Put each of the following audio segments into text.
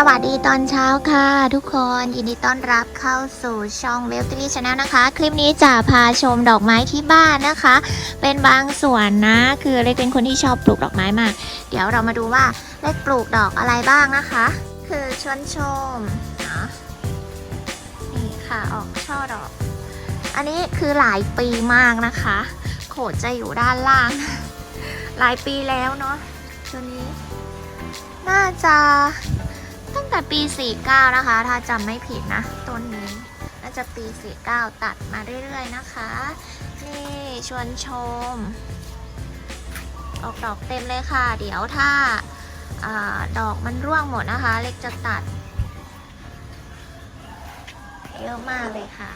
สวัสดีตอนเช้าค่ะ ทุกคนยินดีต้อนรับเข้าสู่ช่องเวลตรีชาแนลนะคะ คลิปนี้จะพาชมดอกไม้ที่บ้านนะคะ เป็นบางส่วนนะ คือเล็กเป็นคนที่ชอบปลูกดอกไม้มาก เดี๋ยวเรามาดูว่าเล็กปลูกดอกอะไรบ้างนะคะ คือชวนชมเนาะนี่ค่ะออกช่อดอก อันนี้คือหลายปีมากนะคะ โขดจะอยู่ด้านล่าง หลายปีแล้วเนาะตัวนี้ น่าจะ ตั้งแต่ปี 49 นะคะ ถ้าจำไม่ผิดนะต้นนี้น่าจะปี 49 ตัดมาเรื่อยๆนะคะ นี่ชวนชม ออกดอกเต็มเลยค่ะ เดี๋ยวถ้าอาดอกมันร่วงหมดนะคะ เล็กจะตัด เยอะมากเลยค่ะ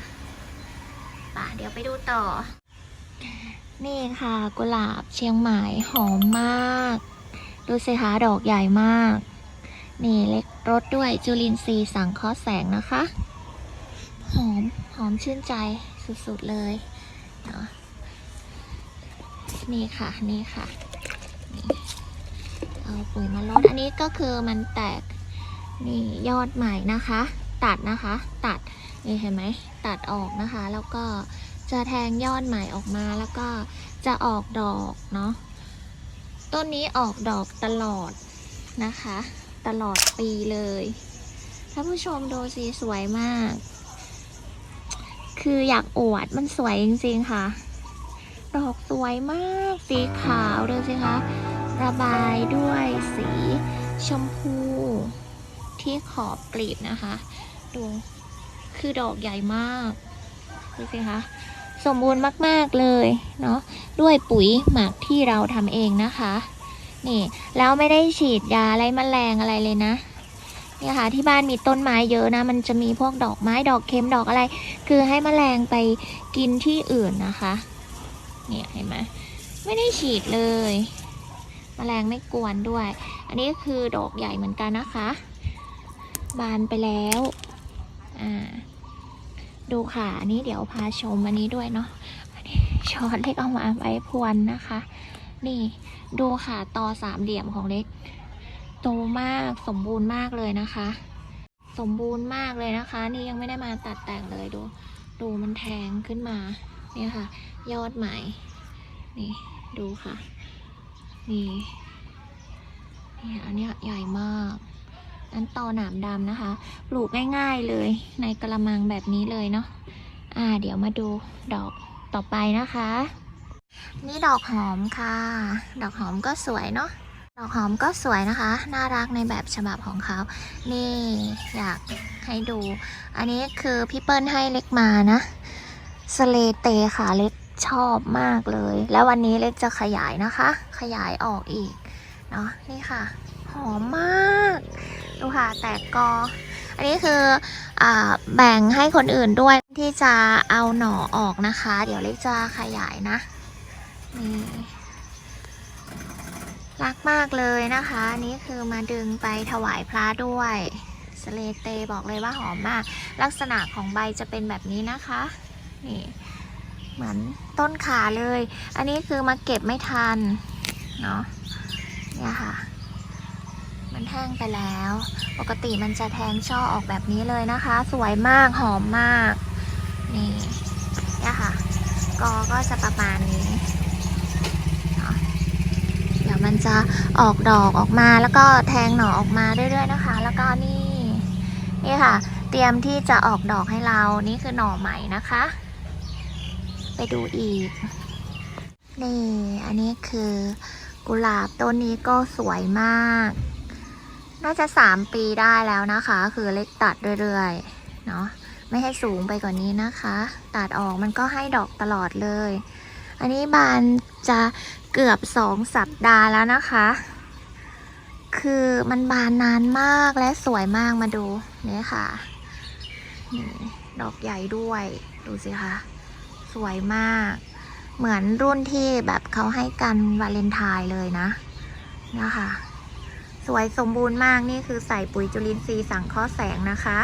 ป่ะเดี๋ยวไปดูต่อ นี่ค่ะกุหลาบเชียงใหม่หอมมาก ดูสิคะดอกใหญ่มาก นี่เล็กรสด้วยจุลินทรีย์สังเคราะห์แสงนะคะ หอม หอมชื่นใจสุดๆเลยเนาะนี่ค่ะ นี่ค่ะ เอาปุ๋ยมาลดอันนี้ก็คือมันแตก นี่ยอดใหม่นะคะ ตัดนะคะ ตัด นี่เห็นไหม ตัดออกนะคะ แล้วก็จะแทงยอดใหม่ออกมา แล้วก็จะออกดอกเนาะ ต้นนี้ออกดอกตลอดนะคะ ตลอดปีเลยท่านผู้ชมดูสีสวยมาก คืออยากอวดมันสวยจริงๆค่ะ ดอกสวยมาก สีขาวดูสิคะ ระบายด้วยสีชมพู ที่ขอบกลีบนะคะ ดูคือดอกใหญ่มากดูสิคะสมบูรณ์มาก ๆ เลย เนาะด้วยปุ๋ยหมักที่เราทำเองนะคะ นี่ แล้วไม่ได้ฉีดยาอะไรแมลงอะไรเลยนะเนี่ยค่ะที่บ้านมีต้นไม้เยอะนะ มันจะมีพวกดอกไม้ดอกเข็มดอกอะไร คือให้แมลงไปกินที่อื่นนะคะ เนี่ยเห็นไหมไม่ได้ฉีดเลยแมลงไม่กวนด้วย อันนี้คือดอกใหญ่เหมือนกันนะคะ บานไปแล้วอ่าดูค่ะ อันนี้เดี๋ยวพาชมอันนี้ด้วยเนาะช้อนเล็กเอามาไว้พรวนนะคะ นี่ ดูค่ะตอสามเหลี่ยมของเล็กโตมากสมบูรณ์มากเลยนะคะ สมบูรณ์มากเลยนะคะ นี่ยังไม่ได้มาตัดแต่งเลยดู ดูมันแทงขึ้นมาเนี่ยค่ะ ยอดใหม่ นี่ดูค่ะ นี่นี่อันนี้ใหญ่มากนั้นตอหนามดำนะคะ ปลูกง่ายๆเลยในกระมังแบบนี้เลยเนาะอ่า เดี๋ยวมาดูดอกต่อไปนะคะ นี่ดอกหอมค่ะ ดอกหอมก็สวยเนาะ ดอกหอมก็สวยนะคะ น่ารักในแบบฉบับของเขา นี่อยากให้ดู อันนี้คือพี่เปิ้ลให้เล็กมานะ สเลเตค่ะเล็กชอบมากเลย แล้ววันนี้เล็กจะขยายนะคะ ขยายออกอีก เนาะนี่ค่ะ หอมมาก ดูค่ะ แตกกอ อันนี้คืออแบ่งให้คนอื่นด้วยที่จะเอาหน่อออกนะคะ เดี๋ยวเล็กจะขยายนะ นี่รักมากเลยนะคะนี่คือมาดึงไปถวายพระด้วยสเลเตบอกเลยว่าหอมมาก ลักษณะของใบจะเป็นแบบนี้นะคะนี่เหมือนต้นขาเลย อันนี้คือมาเก็บไม่ทันเนาะเนี่ยค่ะ มันแห้งไปแล้ว ปกติมันจะแทงช่อออกแบบนี้เลยนะคะ สวยมากหอมมาก นี่เนี่ยค่ะ กอก็จะประมาณนี้ มันจะออกดอกออกมา แล้วก็แทงหน่อออกมาเรื่อยๆนะคะ แล้วก็นี่นี่ค่ะ เตรียมที่จะออกดอกให้เรานี่คือหน่อใหม่นะคะ ไปดูอีก นี่ อันนี้คือกุหลาบต้นนี้ก็สวยมาก น่าจะสามปีได้แล้วนะคะ คือเล็กตัดเรื่อยๆเนาะไม่ให้สูงไปกว่านี้นะคะ ตัดออกมันก็ให้ดอกตลอดเลย อันนี้บานจะเกือบสองสัปดาห์แล้วนะคะ คือมันบานนานมากและสวยมากมาดูนี่ค่ะนี่ดอกใหญ่ด้วย ดูสิคะ สวยมาก เหมือนรุ่นที่แบบเขาให้กันวาเลนไทน์เลยนะ นะคะ สวยสมบูรณ์มากนี่คือใส่ปุ๋ยจุลินทรีย์สังเคราะห์แสงนะคะ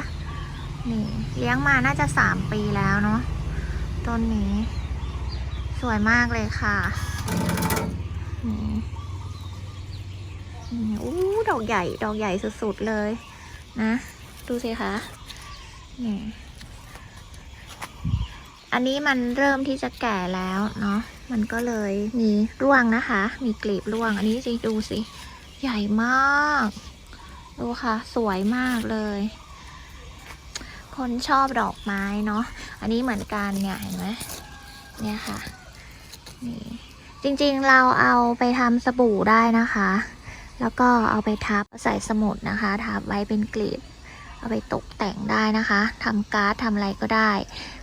นี่เลี้ยงมาน่าจะสามปีแล้วเนาะต้นนี้ สวยมากเลยค่ะนี่อู้ดอกใหญ่ดอกใหญ่สุดๆเลย นะ ดูสิคะนี่อันนี้มันเริ่มที่จะแก่แล้วเนาะ มันก็เลยมีร่วงนะคะ มีกลีบร่วง อันนี้สิดูสิ ใหญ่มาก ดูค่ะ สวยมากเลย คนชอบดอกไม้เนาะ อันนี้เหมือนกันเนี่ยเห็นไหมเนี่ยค่ะ นี่จริงๆเราเอาไปทำสบู่ได้นะคะ แล้วก็เอาไปทับใส่สมุดนะคะทับไว้เป็นกลีบ เอาไปตกแต่งได้นะคะทำการ์ดทำอะไรก็ได้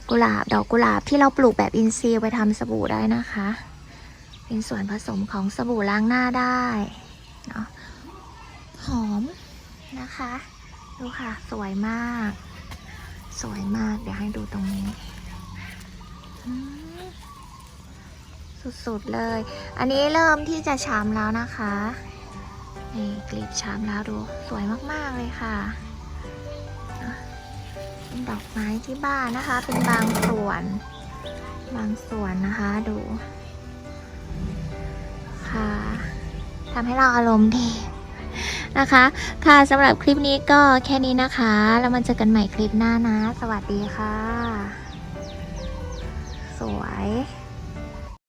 กุหลาบดอกกุหลาบที่เราปลูกแบบอินทรีย์ไปทำสบู่ได้นะคะ เป็นส่วนผสมของสบู่ล้างหน้าได้เนาะหอมนะคะ ดูค่ะสวยมาก สวยมากเดี๋ยวให้ดูตรงนี้ สุดๆเลย อันนี้เริ่มที่จะช้ำแล้วนะคะนี่กลีบช้ำแล้วดูสวยมากๆเลยค่ะอะเป็นดอกไม้ที่บ้านนะคะ เป็นบางส่วน บางส่วนนะคะดูค่ะทำให้เราอารมณ์ดีนะคะ ค่ะสำหรับคลิปนี้ก็แค่นี้นะคะ แล้วมาเจอกันใหม่คลิปหน้านะ สวัสดีค่ะ สวย